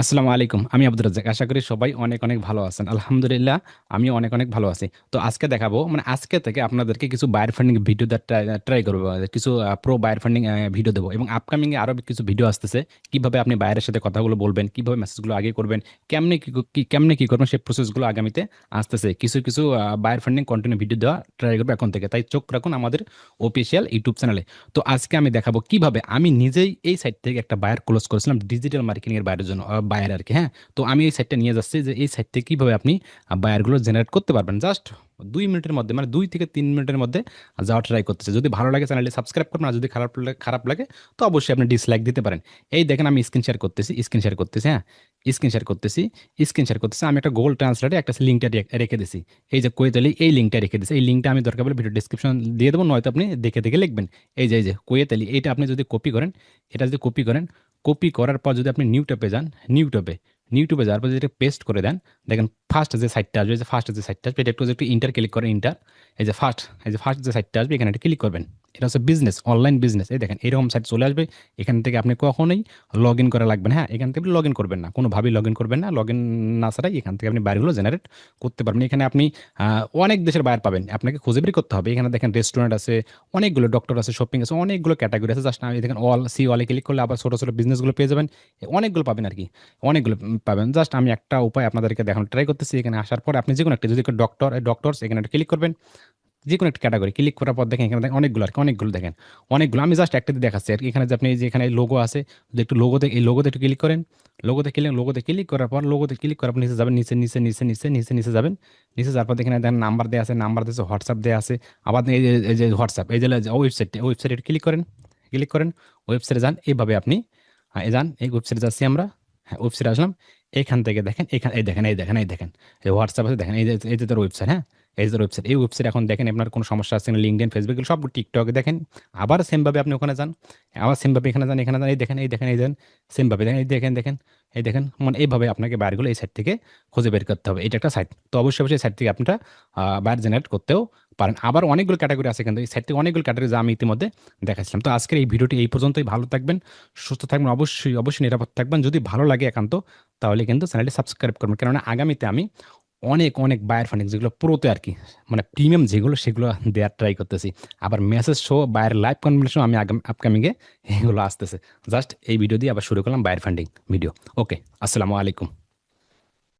আসসালামু আলাইকুম। আমি আব্দুর রাজ্জাক। আশা করি সবাই অনেক, অনেক ভালো আছেন। আলহামদুলিল্লাহ আমি অনেক, অনেক ভালো আছি। তো আজকে দেখাবো মানে আজকে থেকে আপনাদেরকে কিছু বায়ার ফান্ডিং ভিডিও ট্রাই করব। কিছু প্রো বায়ার ফান্ডিং ভিডিও দেবো এবং আপকামিং এ আরও কিছু ভিডিও আসতেছে। কীভাবে আপনি বায়ারের সাথে কথাগুলো বলবেন, কীভাবে মেসেজগুলো আগে করবেন, কেমনে কি কেমনে কি করবেন সেই প্রসেসগুলো আগামীতে আসতেছে। কিছু, কিছু বায়ার ফান্ডিং কন্টিনিউ ভিডিও দেওয়া ট্রাই করব এখন থেকে। তাই চোখ রাখুন আমাদের অফিসিয়াল ইউটিউব চ্যানেলে। তো আজকে আমি দেখাবো কীভাবে আমি নিজেই এই সাইট থেকে একটা বায়ার ক্লোজ করেছিলাম ডিজিটাল মার্কেটিং এর বায়ারের জন্য আ আর কি হ্যাঁ? তো আমি এই সাইটটা নিয়ে যাচ্ছি যে এই সাইট থেকে কীভাবে আপনি বায়ারগুলো জেনারেট করতে পারবেন। জাস্ট দুই মিনিটের মধ্যে মানে দুই থেকে তিন মিনিটের মধ্যে যাওয়ার ট্রাই করতেছে যদি ভালো লাগে চ্যানেলটি সাবস্ক্রাইব করবেন আর যদি খারাপ খারাপ লাগে তো অবশ্যই আপনি ডিসলাইক দিতে পারেন। এই দেখেন আমি স্ক্রিন শেয়ার করতেছি, স্ক্রিন শেয়ার করতেছি, হ্যাঁ? স্ক্রিন শেয়ার করতেছি, স্ক্রিন শেয়ার করতেছি। আমি একটা Google ট্রান্সলেটে একটা লিঙ্কটা রেখে দিছি। এই যে কুয়েত আলী এই লিঙ্কটা রেখে দিছি। এই লিঙ্কটা আমি দরকার পড়লে ভিডিও ডেসক্রিপশন দিয়ে দেবো নয়তো আপনি দেখে, দেখে লিখবেন। এই যে, এই যে কুয়েত আলী এইটা আপনি যদি কপি করেন, এটা যদি কপি করেন, কপি করার পর যদি আপনি নিউ যান, নিউ নিউটিউবে যাওয়ার পর যদি পেস্ট করে দেন, দেখেন ফার্স্ট যে সাইটটা আসবে, যে ফার্স্ট যে সাইটটা আসবে এটা একটু একটু ইন্টার ক্লিক করে ইন্টার। এই যে ফার্স্ট, এই যে ফার্স্ট যে সাইটটা আসবে এখানে একটা ক্লিক করবেন। এটা হচ্ছে বিজনেস, অনলাইন বিজনেস। এই দেখেন এরকম সাইট চলে আসবে। এখান থেকে আপনি কখনোই লগইন করা লাগবে না, হ্যাঁ? এখান থেকে আপনি লগ ইন করবেন না। কোনোভাবেই লগ ইন করবেন না। লগ ইন না ছাড়াই এখান থেকে আপনি বায়ারগুলো জেনারেট করতে পারবেন। এখানে আপনি অনেক দেশের বায়ার পাবেন। আপনাকে খুঁজে বের করতে হবে। এখানে দেখেন রেস্টুরেন্ট আছে, অনেকগুলো ডক্টর আছে, শপিং আছে, অনেকগুলো ক্যাটাগরি আছে। জাস্ট আমি দেখেন অল সি অল ক্লিক করলে আবার ছোট, ছোট বিজনেসগুলো পেয়ে যাবেন। অনেকগুলো পাবেন আর কি অনেকগুলো পাবেন। জাস্ট আমি একটা উপায় আপনাদেরকে দেখানোর ট্রাই করতেছি। এখানে আসার পর আপনি যে কোনো একটা যদি ডক্টর ডক্টরস এখানে ক্লিক করবেন। যেকোনো একটা ক্যাটেগরি ক্লিক করার পর দেখেন এখানে দেখেন অনেকগুলো আর কি অনেকগুলো দেখেন। অনেকগুলো আমি জাস্ট একটা দেখাচ্ছি আরকি। এখানে যে আপনি যে এখানে লোগো আছে, একটু লোগোতে এই লোগোতে একটু ক্লিক করেন। লোগোতে ক্লিক লোগোতে ক্লিক করার পর লোগোতে ক্লিক করার পর নিচে যাবেন, নিচে, নিচে, নিচে, নিচে, নিচে, নিচে যাবেন। নিচে যাওয়ার পর এখানে দেখেন নাম্বার দেওয়া আছে, নাম্বার আছে, WhatsApp দেয়া আছে। আবার এই যে হোয়াটসঅ্যাপ এই যে ওয়েবসাইটটা, ওয়েবসাইটে ক্লিক করেন, ক্লিক করেন। ওয়েবসাইটে যান। এইভাবে আপনি আ যান। এই ওয়েবসাইটে যাচ্ছি আমরা। হ্যাঁ, ওয়েবসাইটে আসলাম। এখান থেকে দেখেন, এখানে এই দেখেন, এই দেখেন, এই দেখেন। এই হোয়াটসঅ্যাপ আছে দেখেন। এই যে এই যে তার ওয়েবসাইট, হ্যাঁ? এই যে ওয়েবসাইট। এই ওয়েবসাইট এখন দেখেন আপনার কোনো সমস্যা আছে LinkedIn, Facebook এগুলো সব TikTok দেখেন। আবার সেমভাবে আপনি ওখানে যান। আবার সেমভাবে এখানে যান, এখানে যান। এই দেখেন, এই দেখেন, এই দেখেন। সেমভাবে দেখেন, এই দেখেন, দেখেন, এই দেখেন। মানে এইভাবে আপনাকে বায়ারগুলো এই সাইট থেকে খুঁজে বের করতে হবে। এটা একটা সাইট। তো অবশ্যই, অবশ্যই সাইট থেকে আপনারা আ বায়ার জেনারেট করতেও পারেন। আবার অনেকগুলো ক্যাটাগরি আছে কিন্তু এই সাইট থেকে অনেকগুলো ক্যাটাগরি যা আমি ইতিমধ্যে দেখাচ্ছিলাম। তো আজকের এই ভিডিওটি এই পর্যন্তই। ভালো থাকবেন, সুস্থ থাকবেন। অবশ্যই, অবশ্যই নিরাপদ থাকবেন। যদি ভালো লাগে একান্ত তাহলে কিন্তু চ্যানেলটি সাবস্ক্রাইব করবেন। কেননা আগামীতে আমি অনেক, অনেক বায়ার ফান্ডিং যেগুলো প্রোতে আরকি মানে প্রিমিয়াম যেগুলো সেগুলো দেওয়ার ট্রাই করতেছি। আবার message show, buyer live conversation আমি আগাম আপকামিংয়ে এগুলো আসতেছে। জাস্ট এই ভিডিও দিয়ে আবার শুরু করলাম বায়ার ফান্ডিং ভিডিও। ওকে, আসসালামু আলাইকুম।